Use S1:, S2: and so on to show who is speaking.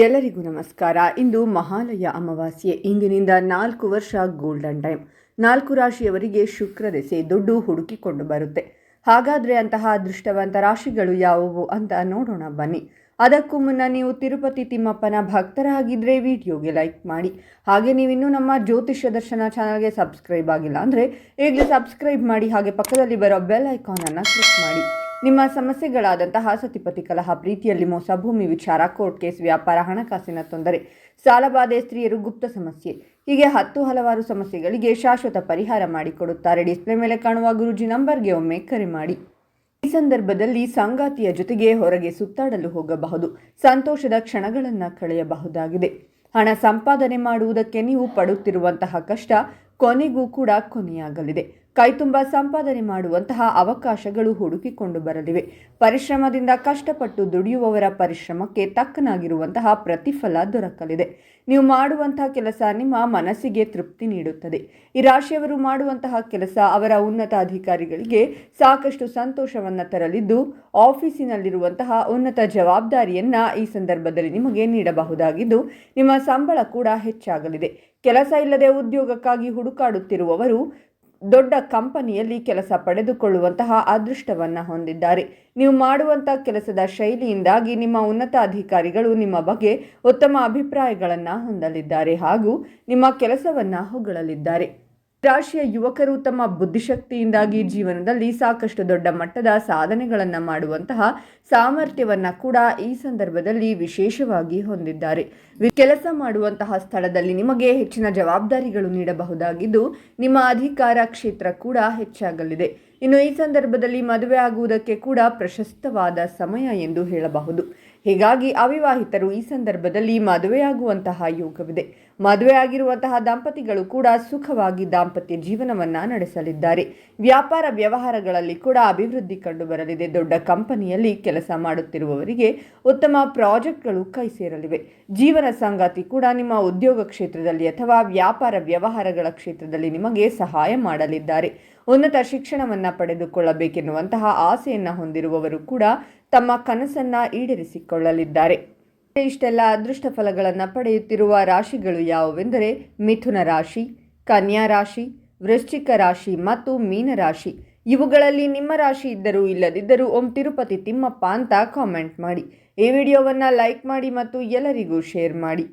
S1: ಎಲ್ಲರಿಗೂ ನಮಸ್ಕಾರ. ಇಂದು ಮಹಾಲಯ ಅಮಾವಾಸ್ಯೆ. ಇಂದಿನಿಂದ ನಾಲ್ಕು ವರ್ಷ ಗೋಲ್ಡನ್ ಟೈಮ್ ನಾಲ್ಕು ರಾಶಿಯವರಿಗೆ ಶುಕ್ರ ದೆಸೆ ದುಡ್ಡು ಹುಡುಕಿಕೊಂಡು ಬರುತ್ತೆ. ಹಾಗಾದರೆ ಅಂತಹ ಅದೃಷ್ಟವಂತ ರಾಶಿಗಳು ಯಾವುವು ಅಂತ ನೋಡೋಣ ಬನ್ನಿ. ಅದಕ್ಕೂ ಮುನ್ನ ನೀವು ತಿರುಪತಿ ತಿಮ್ಮಪ್ಪನ ಭಕ್ತರಾಗಿದ್ದರೆ ವಿಡಿಯೋಗೆ ಲೈಕ್ ಮಾಡಿ. ಹಾಗೆ ನೀವಿನ್ನೂ ನಮ್ಮ ಜ್ಯೋತಿಷ್ಯ ದರ್ಶನ ಚಾನಲ್ಗೆ ಸಬ್ಸ್ಕ್ರೈಬ್ ಆಗಿಲ್ಲ ಅಂದರೆ ಈಗಲೇ ಸಬ್ಸ್ಕ್ರೈಬ್ ಮಾಡಿ ಹಾಗೆ ಪಕ್ಕದಲ್ಲಿ ಬರೋ ಬೆಲ್ ಐಕಾನನ್ನು ಕ್ಲಿಕ್ ಮಾಡಿ. ನಿಮ್ಮ ಸಮಸ್ಯೆಗಳಾದಂತಹ ಸತಿಪತಿ ಕಲಹ, ಪ್ರೀತಿಯಲ್ಲಿ ಮೋಸ, ಭೂಮಿ ವಿಚಾರ, ಕೋರ್ಟ್ ಕೇಸ್, ವ್ಯಾಪಾರ, ಹಣಕಾಸಿನ ತೊಂದರೆ ಸಾಲಬಾಧೆ ಸ್ತ್ರೀಯರು ಗುಪ್ತ ಸಮಸ್ಯೆ, ಹೀಗೆ ಹತ್ತು ಹಲವಾರು ಸಮಸ್ಯೆಗಳಿಗೆ ಶಾಶ್ವತ ಪರಿಹಾರ ಮಾಡಿಕೊಡುತ್ತಾರೆ. ಡಿಸ್ಪ್ಲೇ ಮೇಲೆ ಕಾಣುವ ಗುರುಜಿ ನಂಬರ್ಗೆ ಒಮ್ಮೆ ಕರೆ ಮಾಡಿ. ಈ ಸಂದರ್ಭದಲ್ಲಿ ಸಂಗಾತಿಯ ಜೊತೆಗೆ ಹೊರಗೆ ಸುತ್ತಾಡಲು ಹೋಗಬಹುದು. ಸಂತೋಷದ ಕ್ಷಣಗಳನ್ನು ಕಳೆಯಬಹುದಾಗಿದೆ. ಹಣ ಸಂಪಾದನೆ ಮಾಡುವುದಕ್ಕೆ ನೀವು ಪಡುತ್ತಿರುವಂತಹ ಕಷ್ಟ ಕೊನೆಗೂ ಕೂಡ ಕೊನೆಯಾಗಲಿದೆ. ಕೈತುಂಬ ಸಂಪಾದನೆ ಮಾಡುವಂತಹ ಅವಕಾಶಗಳು ಹುಡುಕಿಕೊಂಡು ಬರಲಿವೆ. ಪರಿಶ್ರಮದಿಂದ ಕಷ್ಟಪಟ್ಟು ದುಡಿಯುವವರ ಪರಿಶ್ರಮಕ್ಕೆ ತಕ್ಕನಾಗಿರುವಂತಹ ಪ್ರತಿಫಲ ದೊರಕಲಿದೆ. ನೀವು ಮಾಡುವಂತಹ ಕೆಲಸ ನಿಮ್ಮ ಮನಸ್ಸಿಗೆ ತೃಪ್ತಿ ನೀಡುತ್ತದೆ. ಈ ರಾಶಿಯವರು ಮಾಡುವಂತಹ ಕೆಲಸ ಅವರ ಉನ್ನತ ಅಧಿಕಾರಿಗಳಿಗೆ ಸಾಕಷ್ಟು ಸಂತೋಷವನ್ನು ತರಲಿದ್ದು, ಆಫೀಸಿನಲ್ಲಿರುವಂತಹ ಉನ್ನತ ಜವಾಬ್ದಾರಿಯನ್ನ ಈ ಸಂದರ್ಭದಲ್ಲಿ ನಿಮಗೆ ನೀಡಬಹುದಾಗಿದ್ದು, ನಿಮ್ಮ ಸಂಬಳ ಕೂಡ ಹೆಚ್ಚಾಗಲಿದೆ. ಕೆಲಸ ಇಲ್ಲದೆ ಉದ್ಯೋಗಕ್ಕಾಗಿ ಹುಡುಕಾಡುತ್ತಿರುವವರು ದೊಡ್ಡ ಕಂಪನಿಯಲ್ಲಿ ಕೆಲಸ ಪಡೆದುಕೊಳ್ಳುವಂತಹ ಅದೃಷ್ಟವನ್ನು ಹೊಂದಿದ್ದಾರೆ. ನೀವು ಮಾಡುವಂಥ ಕೆಲಸದ ಶೈಲಿಯಿಂದಾಗಿ ನಿಮ್ಮ ಉನ್ನತ ಅಧಿಕಾರಿಗಳು ನಿಮ್ಮ ಬಗ್ಗೆ ಉತ್ತಮ ಅಭಿಪ್ರಾಯಗಳನ್ನು ಹೊಂದಲಿದ್ದಾರೆ ಹಾಗೂ ನಿಮ್ಮ ಕೆಲಸವನ್ನು ಹೊಗಳಲಿದ್ದಾರೆ. ರಾಶಿಯ ಯುವಕರು ತಮ್ಮ ಬುದ್ಧಿಶಕ್ತಿಯಿಂದಾಗಿ ಜೀವನದಲ್ಲಿ ಸಾಕಷ್ಟು ದೊಡ್ಡ ಮಟ್ಟದ ಸಾಧನೆಗಳನ್ನು ಮಾಡುವಂತಹ ಸಾಮರ್ಥ್ಯವನ್ನು ಕೂಡ ಈ ಸಂದರ್ಭದಲ್ಲಿ ವಿಶೇಷವಾಗಿ ಹೊಂದಿದ್ದಾರೆ. ಕೆಲಸ ಮಾಡುವಂತಹ ಸ್ಥಳದಲ್ಲಿ ನಿಮಗೆ ಹೆಚ್ಚಿನ ಜವಾಬ್ದಾರಿಗಳು ನೀಡಬಹುದಾಗಿದ್ದು ನಿಮ್ಮ ಅಧಿಕಾರ ಕ್ಷೇತ್ರ ಕೂಡ ಹೆಚ್ಚಾಗಲಿದೆ. ಇನ್ನು ಈ ಸಂದರ್ಭದಲ್ಲಿ ಮದುವೆ ಆಗುವುದಕ್ಕೆ ಕೂಡ ಪ್ರಶಸ್ತವಾದ ಸಮಯ ಎಂದು ಹೇಳಬಹುದು. ಹೀಗಾಗಿ ಅವಿವಾಹಿತರು ಈ ಸಂದರ್ಭದಲ್ಲಿ ಮದುವೆಯಾಗುವಂತಹ ಯೋಗವಿದೆ. ಮದುವೆಯಾಗಿರುವಂತಹ ದಂಪತಿಗಳು ಕೂಡ ಸುಖವಾಗಿ ದಾಂಪತ್ಯ ಜೀವನವನ್ನ ನಡೆಸಲಿದ್ದಾರೆ. ವ್ಯಾಪಾರ ವ್ಯವಹಾರಗಳಲ್ಲಿ ಕೂಡ ಅಭಿವೃದ್ಧಿ ಕಂಡುಬರಲಿದೆ. ದೊಡ್ಡ ಕಂಪನಿಯಲ್ಲಿ ಕೆಲಸ ಮಾಡುತ್ತಿರುವವರಿಗೆ ಉತ್ತಮ ಪ್ರಾಜೆಕ್ಟ್ಗಳು ಕೈ ಸೇರಲಿವೆ. ಜೀವನ ಸಂಗಾತಿ ಕೂಡ ನಿಮ್ಮ ಉದ್ಯೋಗ ಕ್ಷೇತ್ರದಲ್ಲಿ ಅಥವಾ ವ್ಯಾಪಾರ ವ್ಯವಹಾರಗಳ ಕ್ಷೇತ್ರದಲ್ಲಿ ನಿಮಗೆ ಸಹಾಯ ಮಾಡಲಿದ್ದಾರೆ. ಉನ್ನತ ಶಿಕ್ಷಣವನ್ನು ಪಡೆದುಕೊಳ್ಳಬೇಕೆನ್ನುವಂತಹ ಆಸೆಯನ್ನು ಹೊಂದಿರುವವರು ಕೂಡ ತಮ್ಮ ಕನಸನ್ನ ಈಡೇರಿಸಿಕೊಳ್ಳಲಿದ್ದಾರೆ. ಇಷ್ಟೆಲ್ಲ ಅದೃಷ್ಟ ಫಲಗಳನ್ನು ಪಡೆಯುತ್ತಿರುವ ರಾಶಿಗಳು ಯಾವುವೆಂದರೆ ಮಿಥುನ ರಾಶಿ, ಕನ್ಯಾ ರಾಶಿ, ವೃಶ್ಚಿಕ ರಾಶಿ ಮತ್ತು ಮೀನರಾಶಿ ಇವುಗಳಲ್ಲಿ ನಿಮ್ಮ ರಾಶಿ ಇದ್ದರೂ ಇಲ್ಲದಿದ್ದರೂ ಓಂ ತಿರುಪತಿ ತಿಮ್ಮಪ್ಪ ಅಂತ ಕಾಮೆಂಟ್ ಮಾಡಿ. ಈ ವಿಡಿಯೋವನ್ನು ಲೈಕ್ ಮಾಡಿ ಮತ್ತು ಎಲ್ಲರಿಗೂ ಶೇರ್ ಮಾಡಿ.